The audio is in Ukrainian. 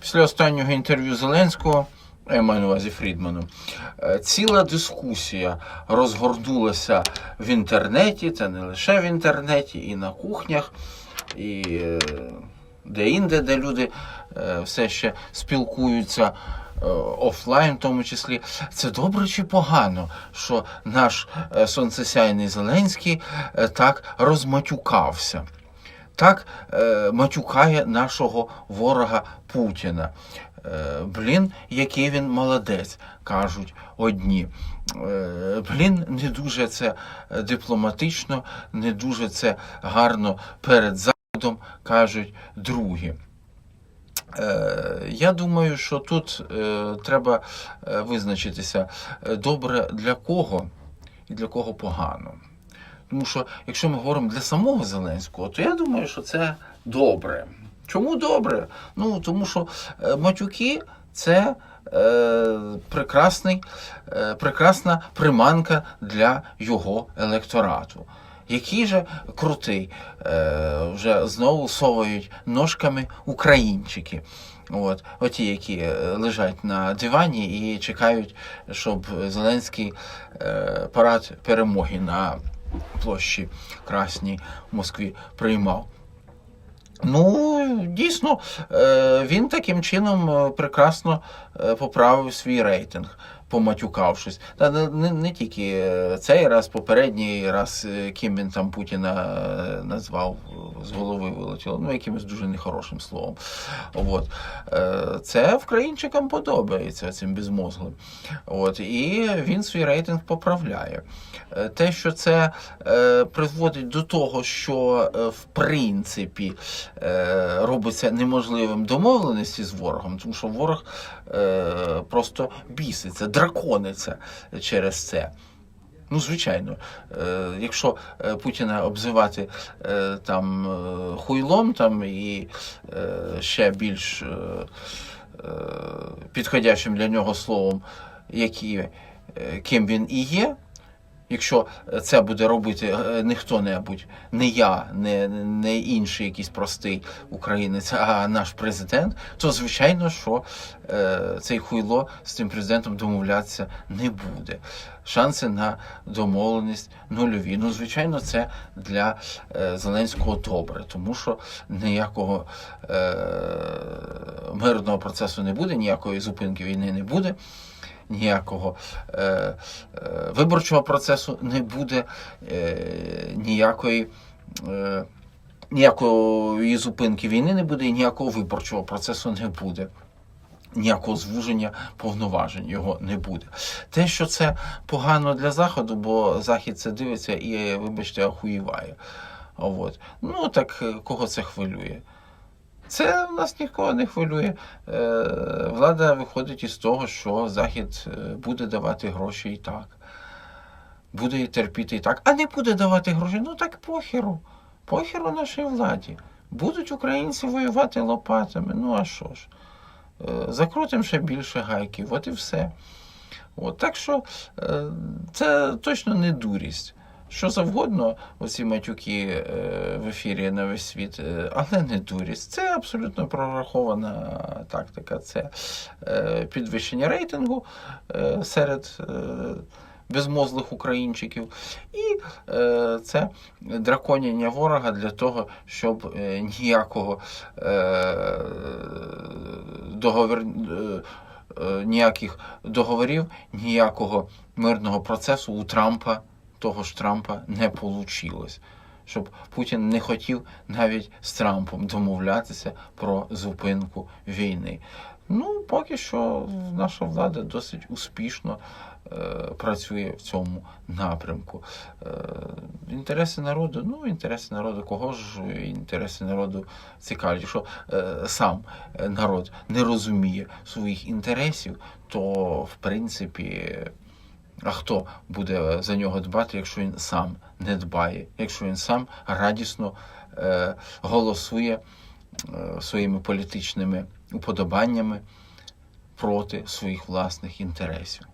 Після останнього інтерв'ю Зеленського, я маю на увазі Фрідману, е, ціла дискусія розгорнулася в інтернеті, це не лише в інтернеті, і на кухнях, і е, де-інде, де люди е, все ще спілкуються. Офлайн, в тому числі, це добре чи погано, що наш сонцесяйний Зеленський так розматюкався так е, матюкає нашого ворога Путіна. Е, блін, який він молодець, кажуть одні. Е, блін, не дуже це дипломатично, не дуже це гарно перед заходом, кажуть другі. Я думаю, що тут треба визначитися добре для кого і для кого погано. Тому що якщо ми говоримо для самого Зеленського, то я думаю, що це добре. Чому добре? Ну тому що е, матюки це е, прекрасний, е, прекрасна приманка для його електорату. Який же крутий, е, вже знову совають ножками українчики. От, оті, які е, лежать на дивані і чекають, щоб Зеленський е, парад перемоги на площі Красній в Москві приймав. Ну, дійсно, е, він таким чином е, прекрасно е, поправив свій рейтинг, поматюкавшись. Та не, не, тільки е, цей раз, попередній раз, е, ким він там Путіна е, назвав, з голови вилетіло, ну, якимось дуже нехорошим словом. От. Це вкраїнчикам подобається цим безмозглим. От. І він свій рейтинг поправляє. Те, що це призводить до того, що в принципі робиться неможливим домовленості з ворогом, тому що ворог просто біситься, дракониться через це. Ну, звичайно, е, якщо е, Путіна обзивати е, там хуйлом там, і ще більш підходящим для нього словом, які, ким він і є, Якщо це буде робити е, не хто-небудь, не я, не, не інший якийсь простий українець, а наш президент, то звичайно, що е, цей хуйло з цим президентом домовлятися не буде. Шанси на домовленість нульові. Ну, звичайно, це для е, Зеленського добре, тому що ніякого е, мирного процесу не буде, ніякої зупинки війни не буде ніякого е, е, виборчого процесу не буде, е, ніякої. Е, Ніякої зупинки війни не буде і ніякого виборчого процесу не буде. Ніякого звуження повноважень його не буде. Те, що це погано для Заходу, бо Захід це дивиться і, вибачте, ахуєває. От. Ну так е, кого це хвилює? Це в нас нікого не хвилює. Е, Влада виходить із того, що Захід е, буде давати гроші і так. Буде терпіти і так. А не буде давати гроші, ну так похеру. Похеру нашій владі. Будуть українці воювати лопатами. Ну а що ж? Е, Закрутимо ще більше гайків, от і все. От, так що це точно не дурість. Що завгодно, оці матюки е, в ефірі на весь світ, е, але не дурість. Це абсолютно прорахована тактика. Це е, підвищення рейтингу серед безмозлих українчиків, і це драконіння ворога для того, щоб ніякого договір. Ніяких договорів, ніякого мирного процесу у Трампа того ж Трампа не вийшло. Щоб Путін не хотів навіть з Трампом домовлятися про зупинку війни. Ну, поки що наша влада досить успішно е, працює в цьому напрямку. Е, інтереси народу, ну, інтереси народу, кого ж інтереси народу цікавлять. Якщо е, сам народ не розуміє своїх інтересів, то в принципі. А хто буде за нього дбати, якщо він сам не дбає, якщо він сам радісно е, голосує е, своїми політичними уподобаннями проти своїх власних інтересів?